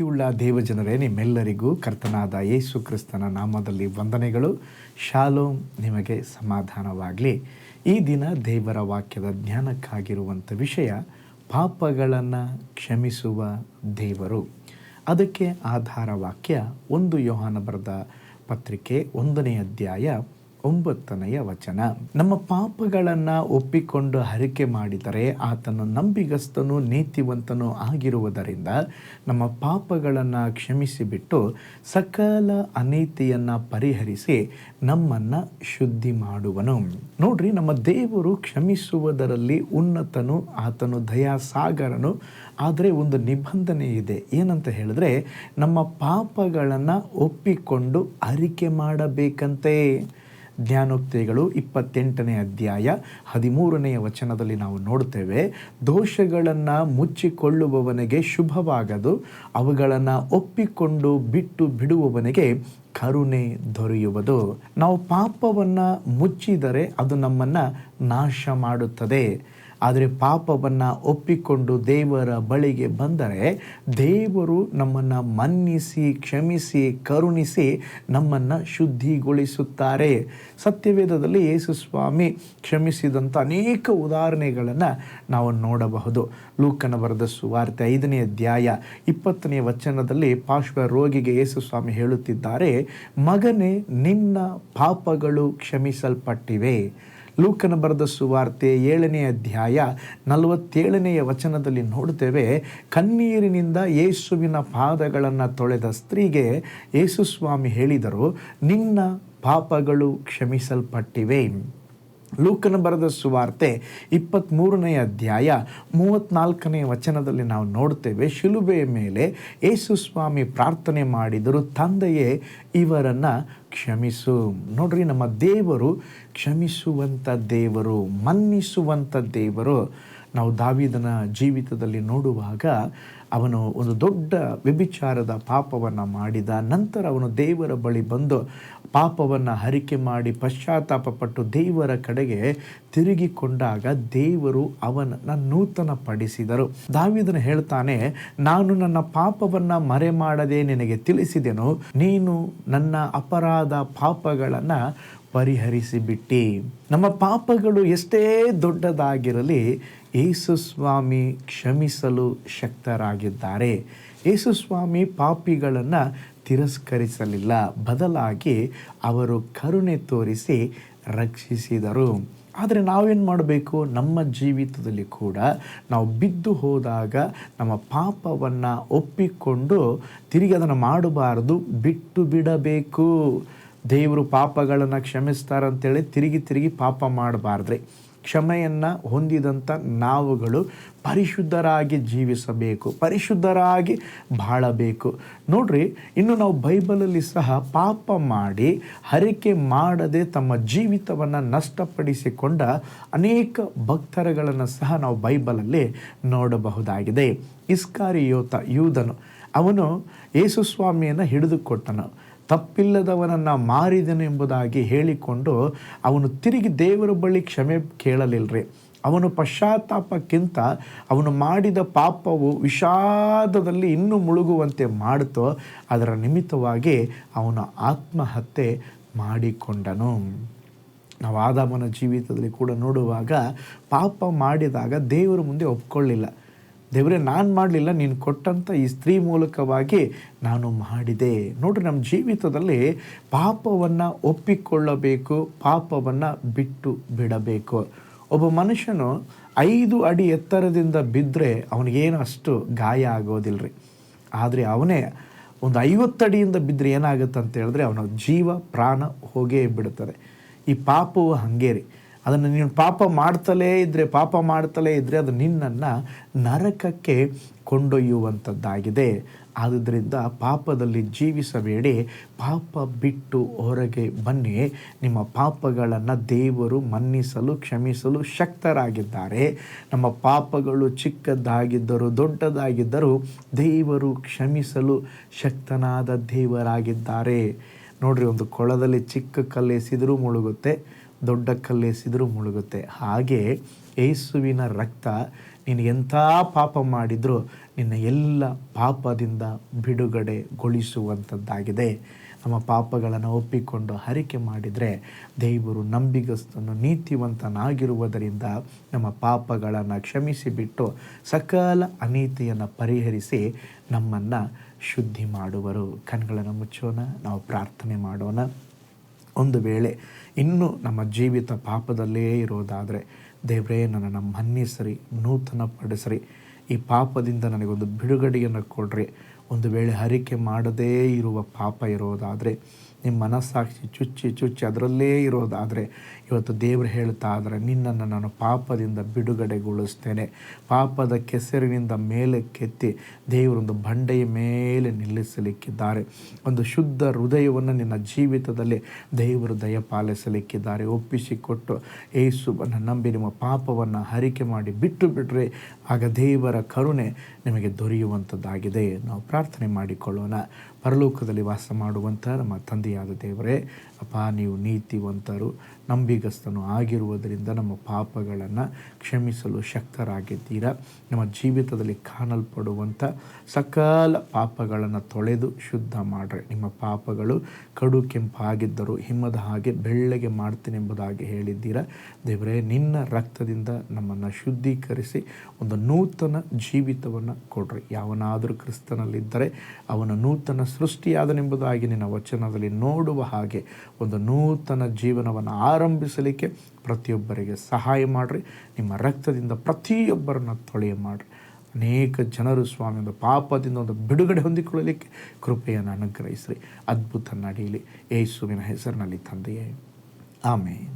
ಪ್ರೀತಿಯುಳ್ಳ ದೇವಜನರೇ, ನಿಮ್ಮೆಲ್ಲರಿಗೂ ಕರ್ತನಾದ ಯೇಸು ಕ್ರಿಸ್ತನ ನಾಮದಲ್ಲಿ ವಂದನೆಗಳು. ಶಾಲೋಮ್ ನಿಮಗೆ ಸಮಾಧಾನವಾಗಲಿ. ಈ ದಿನ ದೇವರ ವಾಕ್ಯದ ಜ್ಞಾನಕ್ಕಾಗಿರುವಂಥ ವಿಷಯ, ಪಾಪಗಳನ್ನು ಕ್ಷಮಿಸುವ ದೇವರು. ಅದಕ್ಕೆ ಆಧಾರ ವಾಕ್ಯ ಒಂದು ಯೋಹಾನ ಬರೆದ ಪತ್ರಿಕೆ ಒಂದನೇ ಅಧ್ಯಾಯ ಒಂಬತ್ತನೆಯ ವಚನ. ನಮ್ಮ ಪಾಪಗಳನ್ನು ಒಪ್ಪಿಕೊಂಡು ಹರಿಕೆ ಮಾಡಿದರೆ ಆತನು ನಂಬಿಗಸ್ತನು, ನೀತಿವಂತನು ಆಗಿರುವುದರಿಂದ ನಮ್ಮ ಪಾಪಗಳನ್ನು ಕ್ಷಮಿಸಿಬಿಟ್ಟು ಸಕಲ ಅನೀತಿಯನ್ನು ಪರಿಹರಿಸಿ ನಮ್ಮನ್ನು ಶುದ್ಧಿ ಮಾಡುವನು. ನೋಡ್ರಿ, ನಮ್ಮ ದೇವರು ಕ್ಷಮಿಸುವುದರಲ್ಲಿ ಉನ್ನತನು, ಆತನು ದಯಾಸಾಗರನು. ಆದರೆ ಒಂದು ನಿಬಂಧನೆ ಇದೆ. ಏನಂತ ಹೇಳಿದ್ರೆ, ನಮ್ಮ ಪಾಪಗಳನ್ನು ಒಪ್ಪಿಕೊಂಡು ಅರಿಕೆ ಮಾಡಬೇಕಂತೆ. ಜ್ಞಾನೋಕ್ತಿಗಳು ಇಪ್ಪತ್ತೆಂಟನೇ ಅಧ್ಯಾಯ ಹದಿಮೂರನೆಯ ವಚನದಲ್ಲಿ ನಾವು ನೋಡ್ತೇವೆ ದೋಷಗಳನ್ನು ಮುಚ್ಚಿಕೊಳ್ಳುವವನಿಗೆ ಶುಭವಾಗದು, ಅವುಗಳನ್ನು ಒಪ್ಪಿಕೊಂಡು ಬಿಟ್ಟು ಬಿಡುವವನಿಗೆ ಕರುಣೆ ದೊರೆಯುವುದು. ನಾವು ಪಾಪವನ್ನು ಮುಚ್ಚಿದರೆ ಅದು ನಮ್ಮನ್ನು ನಾಶ ಮಾಡುತ್ತದೆ. ಆದರೆ ಪಾಪವನ್ನು ಒಪ್ಪಿಕೊಂಡು ದೇವರ ಬಳಿಗೆ ಬಂದರೆ ದೇವರು ನಮ್ಮನ್ನು ಮನ್ನಿಸಿ, ಕ್ಷಮಿಸಿ, ಕರುಣಿಸಿ ನಮ್ಮನ್ನು ಶುದ್ಧಿಗೊಳಿಸುತ್ತಾರೆ. ಸತ್ಯವೇದದಲ್ಲಿ ಯೇಸು ಸ್ವಾಮಿ ಕ್ಷಮಿಸಿದಂಥ ಅನೇಕ ಉದಾಹರಣೆಗಳನ್ನು ನಾವು ನೋಡಬಹುದು. ಲೂಕನ ಬರೆದ ಸುವಾರ್ತೆ ಐದನೇ ಅಧ್ಯಾಯ ಇಪ್ಪತ್ತನೇ ವಚನದಲ್ಲಿ ಪಾರ್ಶ್ವ ರೋಗಿಗೆ ಯೇಸುಸ್ವಾಮಿ ಹೇಳುತ್ತಿದ್ದಾರೆ, ಮಗನೇ, ನಿನ್ನ ಪಾಪಗಳು ಕ್ಷಮಿಸಲ್ಪಟ್ಟಿವೆ. ಲೂಕನ ಬರೆದ ಸುವಾರ್ತೆ ಏಳನೇ ಅಧ್ಯಾಯ ನಲವತ್ತೇಳನೆಯ ವಚನದಲ್ಲಿ ನೋಡ್ತೇವೆ ಕಣ್ಣೀರಿನಿಂದ ಯೇಸುವಿನ ಪಾದಗಳನ್ನು ತೊಳೆದ ಸ್ತ್ರೀಗೆ ಯೇಸುಸ್ವಾಮಿ ಹೇಳಿದರು, ನಿನ್ನ ಪಾಪಗಳು ಕ್ಷಮಿಸಲ್ಪಟ್ಟಿವೆ. ಲೂಕನ ಬರೆದ ಸುವಾರ್ತೆ ಇಪ್ಪತ್ತ್ಮೂರನೇ ಅಧ್ಯಾಯ ಮೂವತ್ತ್ನಾಲ್ಕನೇ ವಚನದಲ್ಲಿ ನಾವು ನೋಡ್ತೇವೆ, ಶಿಲುಬೆಯ ಮೇಲೆ ಯೇಸು ಸ್ವಾಮಿ ಪ್ರಾರ್ಥನೆ ಮಾಡಿದರು, ತಂದೆಯೇ, ಇವರನ್ನು ಕ್ಷಮಿಸು. ನೋಡ್ರಿ, ನಮ್ಮ ದೇವರು ಕ್ಷಮಿಸುವಂಥ ದೇವರು ಮನ್ನಿಸುವಂಥ ದೇವರು. ನಾವು ದಾವಿದನ ಜೀವಿತದಲ್ಲಿ ನೋಡುವಾಗ ಅವನು ಒಂದು ದೊಡ್ಡ ವ್ಯಭಿಚಾರದ ಪಾಪವನ್ನು ಮಾಡಿದ, ನಂತರ ಅವನು ದೇವರ ಬಳಿ ಬಂದು ಪಾಪವನ್ನು ಹರಿಕೆ ಮಾಡಿ ಪಶ್ಚಾತ್ತಾಪಪಟ್ಟು ದೇವರ ಕಡೆಗೆ ತಿರುಗಿಕೊಂಡಾಗ ದೇವರು ಅವನನ್ನು ನೂತನ ಪಡಿಸಿದರು ದಾವಿದನ ಹೇಳ್ತಾನೆ, ನಾನು ನನ್ನ ಪಾಪವನ್ನು ಮರೆ ಮಾಡದೆ ನಿನಗೆ ತಿಳಿಸಿದೆನು, ನೀನು ನನ್ನ ಅಪರಾಧ ಪಾಪಗಳನ್ನು ಪರಿಹರಿಸಿಬಿಟ್ಟಿ. ನಮ್ಮ ಪಾಪಗಳು ಎಷ್ಟೇ ದೊಡ್ಡದಾಗಿರಲಿ, ಯೇಸು ಸ್ವಾಮಿ ಕ್ಷಮಿಸಲು ಶಕ್ತರಾಗಿದ್ದಾರೆ. ಯೇಸು ಸ್ವಾಮಿ ಪಾಪಿಗಳನ್ನು ತಿರಸ್ಕರಿಸಲಿಲ್ಲ. ಬದಲಾಗಿ ಅವರು ಕರುಣೆ ತೋರಿಸಿ ರಕ್ಷಿಸಿದರು. ಆದರೆ ನಾವೇನು ಮಾಡಬೇಕು? ನಮ್ಮ ಜೀವಿತದಲ್ಲಿ ಕೂಡ ನಾವು ಬಿದ್ದು ಹೋದಾಗ ನಮ್ಮ ಪಾಪವನ್ನು ಒಪ್ಪಿಕೊಂಡು ತಿರುಗಿ ಅದನ್ನು ಮಾಡಬಾರದು, ಬಿಟ್ಟು ಬಿಡಬೇಕು. ದೇವರು ಪಾಪಗಳನ್ನು ಕ್ಷಮಿಸ್ತಾರಂತೇಳಿ ತಿರುಗಿ ತಿರುಗಿ ಪಾಪ ಮಾಡಬಾರ್ದ್ರಿ. ಕ್ಷಮೆಯನ್ನು ಹೊಂದಿದಂಥ ನಾವುಗಳು ಪರಿಶುದ್ಧರಾಗಿ ಜೀವಿಸಬೇಕು, ಪರಿಶುದ್ಧರಾಗಿ ಬಾಳಬೇಕು. ನೋಡ್ರಿ, ಇನ್ನು ನಾವು ಬೈಬಲಲ್ಲಿ ಸಹ ಪಾಪ ಮಾಡಿ, ಹರಿಕೆ ಮಾಡದೆ ತಮ್ಮ ಜೀವಿತವನ್ನು ನಷ್ಟಪಡಿಸಿಕೊಂಡ ಅನೇಕ ಭಕ್ತರುಗಳನ್ನು ಸಹ ನಾವು ಬೈಬಲಲ್ಲಿ ನೋಡಬಹುದಾಗಿದೆ. ಇಸ್ಕಾರಿಯೋತ ಯೂದನು, ಅವನು ಯೇಸುಸ್ವಾಮಿಯನ್ನು ಹಿಡಿದುಕೊಟ್ಟನು ತಪ್ಪಿಲ್ಲದವನನ್ನು ಮಾರಿದನು ಎಂಬುದಾಗಿ ಹೇಳಿಕೊಂಡು ಅವನು ತಿರುಗಿ ದೇವರ ಬಳಿ ಕ್ಷಮೆ ಕೇಳಲಿಲ್ಲರಿ ಅವನು ಪಶ್ಚಾತ್ತಾಪಕ್ಕಿಂತ ಅವನು ಮಾಡಿದ ಪಾಪವು ವಿಷಾದದಲ್ಲಿ ಇನ್ನೂ ಮುಳುಗುವಂತೆ ಮಾಡುತ್ತೋ ಅದರ ನಿಮಿತ್ತವಾಗಿ ಅವನು ಆತ್ಮಹತ್ಯೆ ಮಾಡಿಕೊಂಡನು. ನಾವು ಆದಾಮನ ಜೀವಿತದಲ್ಲಿ ಕೂಡ ನೋಡುವಾಗ ಪಾಪ ಮಾಡಿದಾಗ ದೇವರ ಮುಂದೆ ಒಪ್ಕೊಳ್ಳಿಲ್ಲ. ದೇವರೇ, ನಾನು ಮಾಡಲಿಲ್ಲ, ನೀನು ಕೊಟ್ಟಂಥ ಈ ಸ್ತ್ರೀ ಮೂಲಕವಾಗಿ ನಾನು ಮಾಡಿದೆ. ನೋಡ್ರಿ ನಮ್ಮ ಜೀವಿತದಲ್ಲಿ ಪಾಪವನ್ನು ಒಪ್ಪಿಕೊಳ್ಳಬೇಕು, ಪಾಪವನ್ನು ಬಿಟ್ಟು ಬಿಡಬೇಕು. ಒಬ್ಬ ಮನುಷ್ಯನು ಐದು ಅಡಿ ಎತ್ತರದಿಂದ ಬಿದ್ದರೆ ಅವನಿಗೇನು ಅಷ್ಟು ಗಾಯ ಆಗೋದಿಲ್ಲ ರೀ ಆದರೆ ಅವನೇ ಒಂದು ಐವತ್ತಡಿಯಿಂದ ಬಿದ್ದರೆ ಏನಾಗುತ್ತೆ ಅಂತ ಹೇಳಿದ್ರೆ ಅವನ ಜೀವ, ಪ್ರಾಣ ಹೋಗೇ ಬಿಡುತ್ತದೆ. ಈ ಪಾಪವು ಹಂಗೇರಿ. ಅದನ್ನು ನೀನು ಪಾಪ ಮಾಡ್ತಲೇ ಇದ್ದರೆ ಪಾಪ ಮಾಡ್ತಲೇ ಇದ್ದರೆ ಅದು ನಿನ್ನನ್ನು ನರಕಕ್ಕೆ ಕೊಂಡೊಯ್ಯುವಂಥದ್ದಾಗಿದೆ. ಆದ್ದರಿಂದ ಪಾಪದಲ್ಲಿ ಜೀವಿಸಬೇಡಿ. ಪಾಪ ಬಿಟ್ಟು ಹೊರಗೆ ಬನ್ನಿ. ನಿಮ್ಮ ಪಾಪಗಳನ್ನು ದೇವರು ಮನ್ನಿಸಲು, ಕ್ಷಮಿಸಲು ಶಕ್ತರಾಗಿದ್ದಾರೆ. ನಮ್ಮ ಪಾಪಗಳು ಚಿಕ್ಕದ್ದಾಗಿದ್ದರೂ ದೊಡ್ಡದಾಗಿದ್ದರೂ ದೇವರು ಕ್ಷಮಿಸಲು ಶಕ್ತನಾದ ದೇವರಾಗಿದ್ದಾರೆ. ನೋಡ್ರಿ, ಒಂದು ಕೊಳದಲ್ಲಿ ಚಿಕ್ಕ ಕಲ್ಲೆಸಿದರೂ ಮುಳುಗುತ್ತೆ. ದೊಡ್ಡ ಕಲ್ಲೆಸಿದರೂ ಮುಳುಗುತ್ತೆ. ಹಾಗೆ ಯೇಸುವಿನ ರಕ್ತ ನೀನು ಎಂಥ ಪಾಪ ಮಾಡಿದರೂ ನಿನ್ನ ಎಲ್ಲ ಪಾಪದಿಂದ ಬಿಡುಗಡೆಗೊಳಿಸುವಂಥದ್ದಾಗಿದೆ. ನಮ್ಮ ಪಾಪಗಳನ್ನು ಒಪ್ಪಿಕೊಂಡು ಹರಿಕೆ ಮಾಡಿದರೆ ದೇವರು ನಂಬಿಗಸ್ತನು, ನೀತಿವಂತನಾಗಿರುವುದರಿಂದ ನಮ್ಮ ಪಾಪಗಳನ್ನು ಕ್ಷಮಿಸಿಬಿಟ್ಟು ಸಕಲ ಅನೀತಿಯನ್ನು ಪರಿಹರಿಸಿ ನಮ್ಮನ್ನು ಶುದ್ಧಿ ಮಾಡುವರು ಕಣ್ಗಳನ್ನು ಮುಚ್ಚೋಣ, ನಾವು ಪ್ರಾರ್ಥನೆ ಮಾಡೋಣ. ಒಂದು ವೇಳೆ ಇನ್ನೂ ನಮ್ಮ ಜೀವಿತ ಪಾಪದಲ್ಲೇ ಇರೋದಾದರೆ, ದೇವರೇ, ನನ್ನನ್ನು ಮನ್ನಿಸರಿ ನೂತನ ಪಡಿಸ್ರಿ ಈ ಪಾಪದಿಂದ ನನಗೊಂದು ಬಿಡುಗಡೆಯನ್ನು ಕೊಡ್ರಿ. ಒಂದು ವೇಳೆ ಹರಿಕೆ ಮಾಡದೇ ಇರುವ ಪಾಪ ಇರೋದಾದರೆ ನಿಮ್ಮ ಮನಸ್ಸಾಕ್ಷಿ ಚುಚ್ಚಿ ಚುಚ್ಚಿ ಅದರಲ್ಲೇ ಇರೋದಾದರೆ ಇವತ್ತು ದೇವರು ಹೇಳ್ತಾ ಆದರೆ ನಿನ್ನನ್ನು ನಾನು ಪಾಪದಿಂದ ಬಿಡುಗಡೆಗೊಳಿಸ್ತೇನೆ. ಪಾಪದ ಕೆಸರಿನಿಂದ ಮೇಲೆ ಕೆತ್ತಿ ದೇವರೊಂದು ಬಂಡೆಯ ಮೇಲೆ ನಿಲ್ಲಿಸಲಿಕ್ಕಿದ್ದಾರೆ. ಒಂದು ಶುದ್ಧ ಹೃದಯವನ್ನು ನಿನ್ನ ಜೀವಿತದಲ್ಲಿ ದೇವರು ದಯಪಾಲಿಸಲಿಕ್ಕಿದ್ದಾರೆ. ಒಪ್ಪಿಸಿಕೊಟ್ಟು ಏಸುವನ್ನು ನಂಬಿ ನಿಮ್ಮ ಪಾಪವನ್ನು ಹರಿಕೆ ಮಾಡಿ ಬಿಟ್ಟು ಬಿಟ್ಟರೆ ಆಗ ದೇವರ ಕರುಣೆ ನಿಮಗೆ ದೊರೆಯುವಂಥದ್ದಾಗಿದೆ. ನಾವು ಪ್ರಾರ್ಥನೆ ಮಾಡಿಕೊಳ್ಳೋಣ. ಪರಲೋಕದಲ್ಲಿ ವಾಸ ಮಾಡುವಂಥ ನಮ್ಮ ತಂದೆಯಾದ ದೇವರೇ ಅಪ್ಪ, ನೀವು ನೀತಿವಂತರು, ನಂಬಿಗಸ್ತನು ಆಗಿರುವುದರಿಂದ ನಮ್ಮ ಪಾಪಗಳನ್ನು ಕ್ಷಮಿಸಲು ಶಕ್ತರಾಗಿದ್ದೀರಾ. ನಮ್ಮ ಜೀವಿತದಲ್ಲಿ ಕಾಣಲ್ಪಡುವಂಥ ಸಕಲ ಪಾಪಗಳನ್ನು ತೊಳೆದು ಶುದ್ಧ ಮಾಡ್ರೆ. ನಿಮ್ಮ ಪಾಪಗಳು ಕಡು ಕೆಂಪಾಗಿದ್ದರೂ ಹಿಮ್ಮದ ಹಾಗೆ ಬೆಳ್ಳಗೆ ಮಾಡ್ತೀನೆಂಬುದಾಗಿ ಹೇಳಿದ್ದೀರಾ. ದೇವರೇ, ನಿನ್ನ ರಕ್ತದಿಂದ ನಮ್ಮನ್ನು ಶುದ್ಧೀಕರಿಸಿ ಒಂದು ನೂತನ ಜೀವಿತವನ್ನು ಕೊಡ್ರಿ. ಯಾವನಾದರೂ ಕ್ರಿಸ್ತನಲ್ಲಿದ್ದರೆ ಅವನ ನೂತನ ಸೃಷ್ಟಿಯಾದನೆಂಬುದಾಗಿ ನಿನ್ನ ವಚನದಲ್ಲಿ ನೋಡುವ ಹಾಗೆ ಒಂದು ನೂತನ ಜೀವನವನ್ನು ಆರಂಭಿಸಲಿಕ್ಕೆ ಪ್ರತಿಯೊಬ್ಬರಿಗೆ ಸಹಾಯ ಮಾಡಿರಿ. ನಿಮ್ಮ ರಕ್ತದಿಂದ ಪ್ರತಿಯೊಬ್ಬರನ್ನು ತೊಳೆಯ ಮಾಡಿರಿ. ಅನೇಕ ಜನರು ಸ್ವಾಮಿ, ಒಂದು ಪಾಪದಿಂದ ಒಂದು ಬಿಡುಗಡೆ ಹೊಂದಿಕೊಳ್ಳಲಿಕ್ಕೆ ಕೃಪೆಯನ್ನು ಅನುಗ್ರಹಿಸ್ರಿ. ಅದ್ಭುತ ನಡೆಯಲಿ. ಯೇಸುವಿನ ಹೆಸರಿನಲ್ಲಿ ತಂದೆಯೇ. ಆಮೇನ್.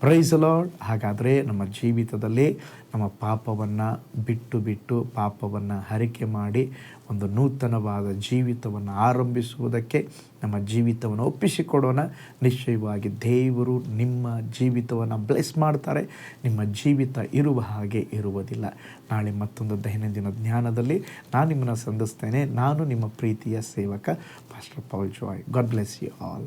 ಪ್ರೈಸ್ ಲಾರ್ಡ್ ಹಾಗಾದರೆ ನಮ್ಮ ಜೀವಿತದಲ್ಲಿ ನಮ್ಮ ಪಾಪವನ್ನು ಬಿಟ್ಟು ಬಿಟ್ಟು ಪಾಪವನ್ನು ಹರಿಕೆ ಮಾಡಿ ಒಂದು ನೂತನವಾದ ಜೀವಿತವನ್ನು ಆರಂಭಿಸುವುದಕ್ಕೆ ನಮ್ಮ ಜೀವಿತವನ್ನು ಒಪ್ಪಿಸಿಕೊಡೋಣ. ನಿಶ್ಚಯವಾಗಿ ದೇವರು ನಿಮ್ಮ ಜೀವಿತವನ್ನು ಬ್ಲೆಸ್ ಮಾಡ್ತಾರೆ. ನಿಮ್ಮ ಜೀವಿತ ಇರುವ ಹಾಗೆ ಇರುವುದಿಲ್ಲ. ನಾಳೆ ಮತ್ತೊಂದು ದೈನಂದಿನ ಜ್ಞಾನದಲ್ಲಿ ನಾನು ನಿಮ್ಮನ್ನು ಸಂಧಿಸ್ತೇನೆ ನಾನು ನಿಮ್ಮ ಪ್ರೀತಿಯ ಸೇವಕ pastor Paul Joy God bless you all